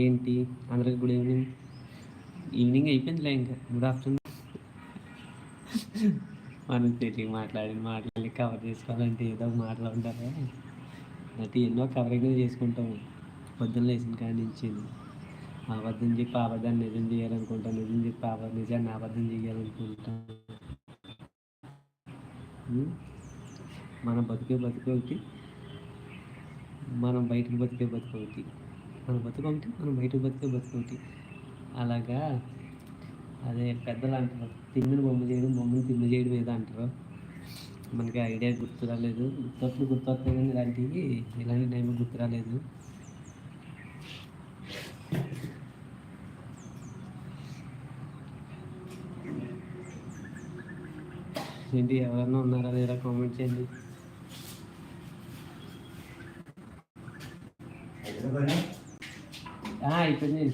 ఏంటి? అందరికి good evening evening అయిపోయిందిలే ఇంకా. గుడ్ ఆఫ్టర్నూన్ మనం తెలుగు మాట్లాడి మాట్లాడి కవర్ చేసుకోవాలంటే ఏదో ఒక మాటలు ఉంటారా అంటే ఎన్నో కవరింగ్ చేసుకుంటాం. పొద్దున్న లేచిన కాడి నుంచి అబద్ధం చెప్పి అబద్ధాన్ని నిజం చేయాలనుకుంటాం. నిజం చెప్పి అబద్ధ నిజాన్ని అబద్ధం చేయాలనుకుంటాం మనం బతికే బతికే ఒకటి మనం బయటకు బతికే బతికే ఒకటి మనం బతుకు మనం బయటకు బతికే బతుకొకటి అలాగా? అదే పెద్దలు అంటారు తిమ్మిని బొమ్మ చేయడం బొమ్మని తిమ్మి చేయడం ఏదో అంటారు. మనకి ఐడియా గుర్తు రాలేదు. గుర్తొట్లు గుర్తొస్తాయి కానీ ఇలాంటివి ఇలాంటి టైం గుర్తు రాలేదు. ఏంటి ఎవరన్నా ఉన్నారా? లేదా కామెంట్ చేయండి. ఆ, అయిపోయింది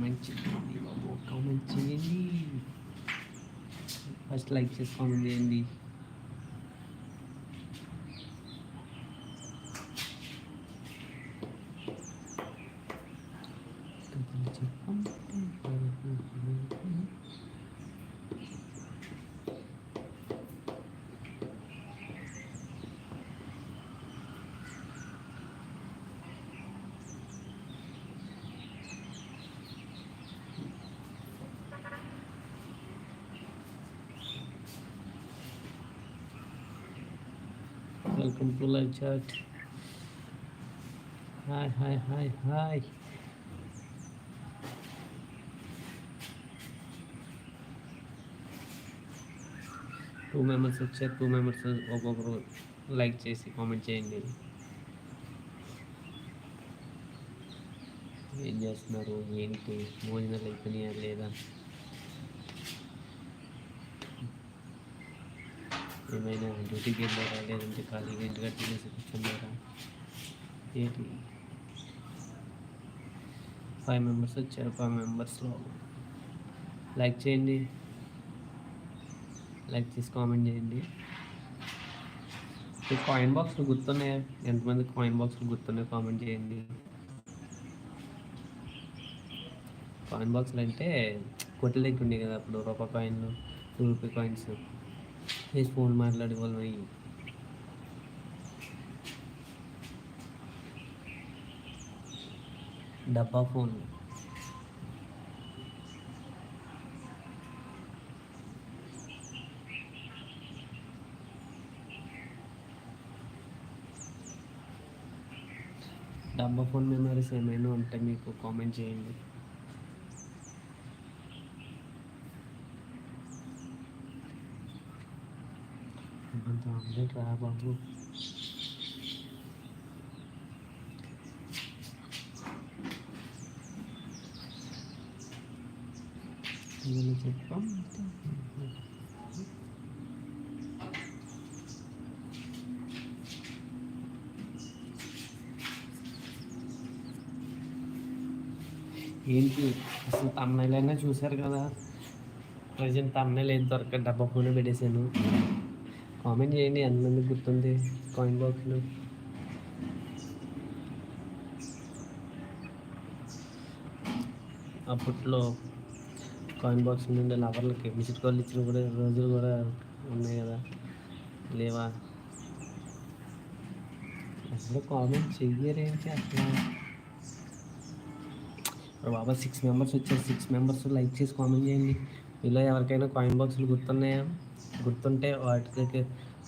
మంచి బాబు కామెంట్ చేయండి. ఫస్ట్ లైక్ చేసి కామెంట్ చేయండి. Welcome to live chat hi hi hi hi two members వచ్చారు టూ మెంబర్స్ ఒక్కొక్కరు లైక్ చేసి కామెంట్ చేయండి ఏం చేస్తున్నారు ఏంటి భోజనాలు అయిపోయినాయా లేదా ఏమైనా డ్యూటీకి వెళ్ళారా? లేదంటే ఖాళీగా ఇంటికి తినేసి కూర్చున్నారా? ఏంటి? ఫైవ్ మెంబర్స్ వచ్చారు ఫైవ్ మెంబర్స్లో లైక్ చేయండి. లైక్ చేసి కామెంట్ చేయండి. కాయిన్ బాక్స్లు గుర్తున్నాయా? ఎంతమంది కాయిన్ బాక్స్లు గుర్తున్నాయి కామెంట్ చేయండి. కాయిన్ బాక్స్లు అంటే కొట్ల ఉండే కదా అప్పుడు రూపాయి కాయిన్లు టూ రూపీ కాయిన్స్ వేసి ఫోన్ మాట్లాడే వాళ్ళు అయ్యి. డబ్బా ఫోన్. డబ్బా ఫోన్ మెమరీస్ ఏమైనా ఉంటే మీకు కామెంట్ చేయండి. అంత అప్డేట్ రా బాబు ఏమైనా చెప్పాం ఏంటి? అసలు తమ్నైలైనా చూశారు కదా? ప్రజెంట్ తమ్నైల్ ఏం దొరక డబ్బా ఫోన్ పెట్టేశాను. కామెంట్ చేయండి ఎంతమంది గుర్తుంది? కాయిన్ బాక్స్లు అప్పట్లో కాయిన్ బాక్స్ నుండి లవర్లకి విజిట్ కాల్ ఇచ్చిన కూడా రోజులు కూడా ఉన్నాయి కదా. లేవా? అసలు కామెంట్ చెయ్యరేంటి అసలు? బాబా సిక్స్ మెంబర్స్ వచ్చారు. సిక్స్ మెంబర్స్ లైక్ చేసి కామెంట్ చేయండి. మీలో ఎవరికైనా కాయిన్ బాక్సులు గుర్తున్నాయా? గుర్తుంటే వాటికి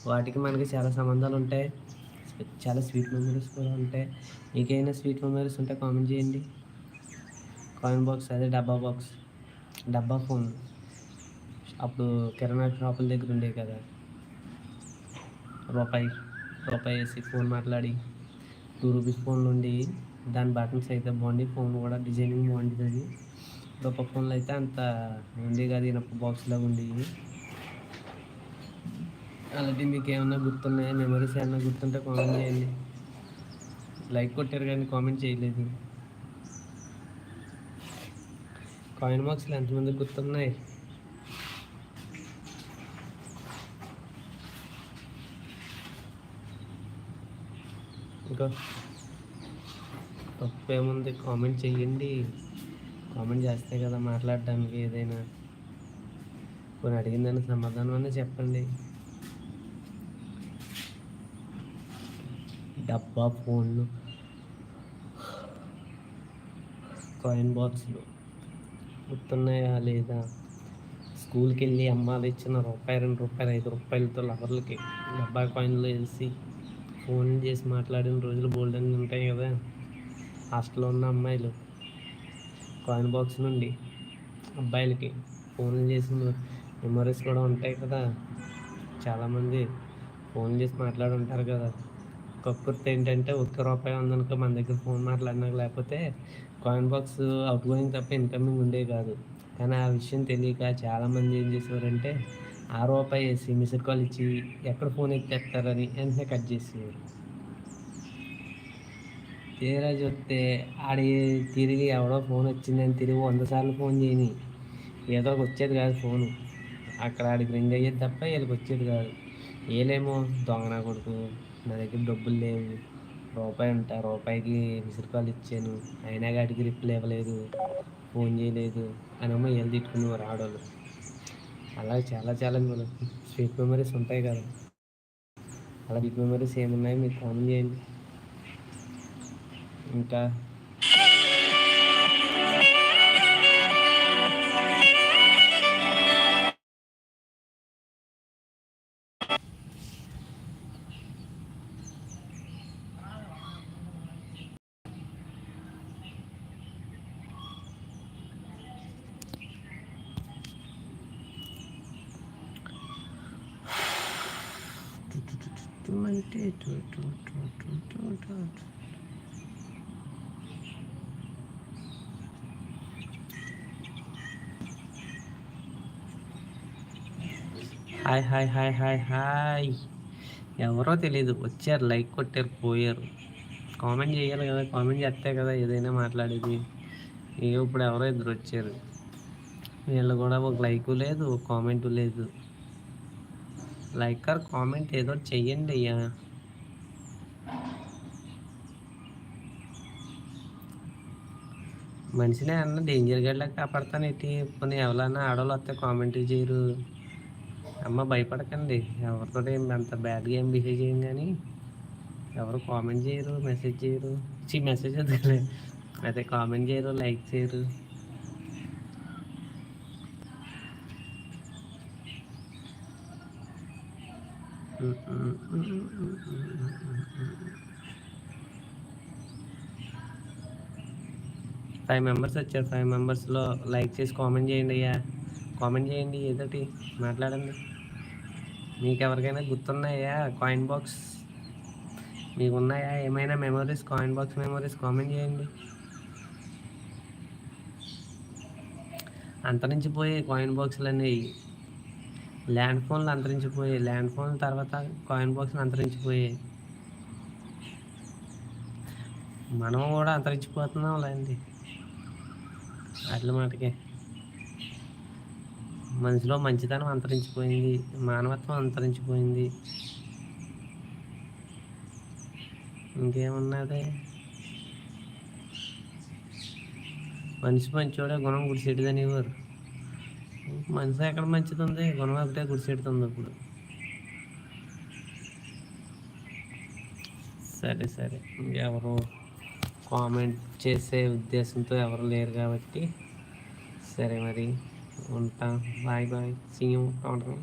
వాటికి మనకి చాలా సంబంధాలు ఉంటాయి. చాలా స్వీట్ మెమరీస్ కూడా ఉంటాయి. మీకైనా స్వీట్ మెమరీస్ ఉంటే కామెంట్ చేయండి. కాయిన్ బాక్స్ అదే డబ్బా బాక్స్ డబ్బా ఫోన్ అప్పుడు కిరాణా షాపుల దగ్గర ఉండే కదా. రూపాయి రూపాయి వేసి ఫోన్ మాట్లాడి. టూ రూపీస్ ఫోన్లు ఉండి దాని బటన్స్ అయితే బాగుంది ఫోన్ కూడా డిజైనింగ్ బాగుంటుంది అది. గొప్ప ఫోన్లు అయితే అంత ఉంది కాదు ఇనప బాక్స్లో ఉండేవి అలాంటి మీకు ఏమన్నా గుర్తున్నాయా? మెమరీస్ ఏమన్నా గుర్తుంటే కామెంట్ చేయండి. లైక్ కొట్టారు కానీ కామెంట్ చేయలేదు. కాయిన్ బాక్స్లు ఎంతమంది గుర్తున్నాయి? ఇంకా తప్పు ఏముంది కామెంట్ చెయ్యండి కామెంట్ చేస్తే కదా మాట్లాడడానికి ఏదైనా. కొన్ని అడిగిన దానికి సమాధానం అనే చెప్పండి. డబ్బా ఫోన్లు కాయిన్ బాక్స్లు గుర్తున్నాయా లేదా? స్కూల్కి వెళ్ళి అమ్మాలు ఇచ్చిన రూపాయి రెండు రూపాయలు ఐదు రూపాయలతో లవర్లకి డబ్బా కాయిన్లు వేసి ఫోన్ చేసి మాట్లాడిన రోజులు బోల్డ్ ఉంటాయి కదా. హాస్టల్లో ఉన్న అమ్మాయిలు. కాయిన్ బాక్స్ నుండి అబ్బాయిలకి ఫోన్లు చేసిన మెమరీస్ కూడా ఉంటాయి కదా. చాలామంది ఫోన్ చేసి మాట్లాడి ఉంటారు కదా కక్కుర్తి ఏంటంటే ఒక్క రూపాయి ఉందనుకో మన దగ్గర ఫోన్ మాట్లాడినాక లేకపోతే కాయిన్ బాక్స్ అవుట్ గోయింగ్ తప్ప ఇన్కమింగ్ ఉండే కాదు. కానీ ఆ విషయం తెలియక చాలామంది ఏం చేసేవారంటే ఆ రూపాయి వేసి మిస్డ్ కాల్ ఇచ్చి ఎక్కడ ఫోన్ ఎత్తేస్తారని వెంటనే కట్ చేసేవారు. తీరా చూస్తే ఆడి తిరిగి ఎవడో ఫోన్ వచ్చిందని తిరిగి వంద సార్లు ఫోన్ చేయని. ఏదో వచ్చేది కాదు ఫోను. అక్కడ ఆడికి రింగ్ అయ్యేది తప్ప వీళ్ళకి వచ్చేది కాదు. వీళ్ళేమో దొంగన కొడుకు నా దగ్గర డబ్బులు లేవు. రూపాయి ఉంటా రూపాయికి మిస్డ్ కాల్ ఇచ్చాను. అయినా గాడికి రిప్లై ఇవ్వలేదు ఫోన్ చేయలేదు అని అమ్మ వీళ్ళు తిట్టుకునేవారు ఆడవాళ్ళు అలా చాలా చాలా స్వీట్ మెమరీస్ ఉంటాయి కదా. అలా స్వీట్ మెమరీస్ ఏమున్నాయో? మీరు ఫోన్ చేయండి. ఇంకా Twenty, two, two, two, two, two, two, two. Hi hi hi hi hi. ఎవరో తెలియదు వచ్చారు లైక్ కొట్టారు పోయారు. కామెంట్ చేయాలి కదా కామెంట్ చేస్తే కదా ఏదైనా మాట్లాడేది. ఏ ఇప్పుడు ఎవరో ఇద్దరు వచ్చారు. వీళ్ళు కూడా ఒక లైక్ లేదు ఒక కామెంట్ లేదు. లైక్ ఆర్ కామెంట్ ఏదో చెయ్యండి అయ్యా. మనిషిని అన్న డేంజర్ గడ్లకు కాపాడతాను ఎట్టి కొన్ని ఎవరన్నా ఆడవాళ్ళు వస్తే కామెంట్ చేయరు. అమ్మ భయపడకండి. ఎవరితో ఏం అంత బ్యాడ్గా ఏం బిహేవ్ చేయం కానీ ఎవరు కామెంట్ చేయరు మెసేజ్ చేయరు. చీ మెసేజ్ వద్దులే. అయితే కామెంట్ చేయరు లైక్ చేయరు. ఫైవ్ మెంబర్స్ వచ్చారు. ఫైవ్ మెంబర్స్లో లైక్ చేసి కామెంట్ చేయండి అయ్యా. కామెంట్ చేయండి ఏదోటి మాట్లాడండి. మీకు ఎవరికైనా గుర్తున్నాయా కాయిన్ బాక్స్? మీకు ఉన్నాయా ఏమైనా memories coin box memories comment చేయండి. అంతరించిపోయే కాయిన్ బాక్స్లు అనేవి ల్యాండ్ ఫోన్లు అంతరించిపోయాయి ల్యాండ్ ఫోన్ తర్వాత కాయిన్ బాక్స్లు అంతరించిపోయాయి. మనం కూడా అంతరించిపోతున్నాం లేండి అట్ల మాటకే. మనిషిలో మంచితనం అంతరించిపోయింది మానవత్వం అంతరించిపోయింది. ఇంకేమున్నది? మనిషి మంచోడే గుణం గుడిసెట్టుదని ఇవ్వరు మనిషి ఎక్కడ మంచిది ఉంది గుణం ఒకటే గుడిసెడుతుంది ఇప్పుడు సరే సరే. ఎవరు కామెంట్ చేసే ఉద్దేశంతో ఎవరు లేరు కాబట్టి సరే మరి. ఉంటా. Bye bye. సీఎం ఉంటాం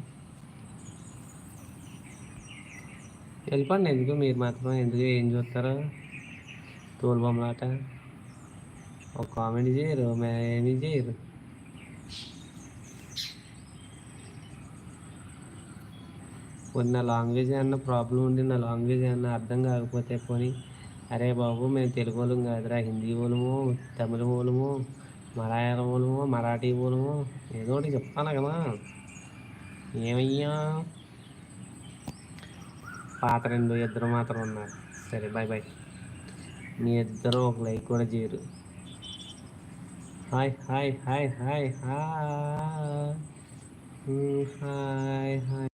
వెళ్ళిపోండి ఎందుకు? మీరు మాత్రం ఎందుకు? ఏం చూస్తారు? తోలు బొమ్మలాట. ఒక కామెడీ చేయరు ఏమీ చేయరు. కొన్ని నా లాంగ్వేజ్ ఏమన్నా ప్రాబ్లం ఉండి నా లాంగ్వేజ్ ఏమన్నా అర్థం కాకపోతే పోనీ అరే బాబు మేము తెలుగు వాళ్ళం కాదురా హిందీ వాళ్ళము తమిళ వాళ్ళము మలయాళం మూలమో మరాఠీ మూలమో ఏదో ఒకటి చెప్తాను కదా. ఏమయ్యా? పాత రెండు ఇద్దరు మాత్రం ఉన్నారు. సరే బాయ్ బాయ్ మీ ఇద్దరు ఒక లైక్ కూడా చేయరు. Hi hi hi hi hi hi hi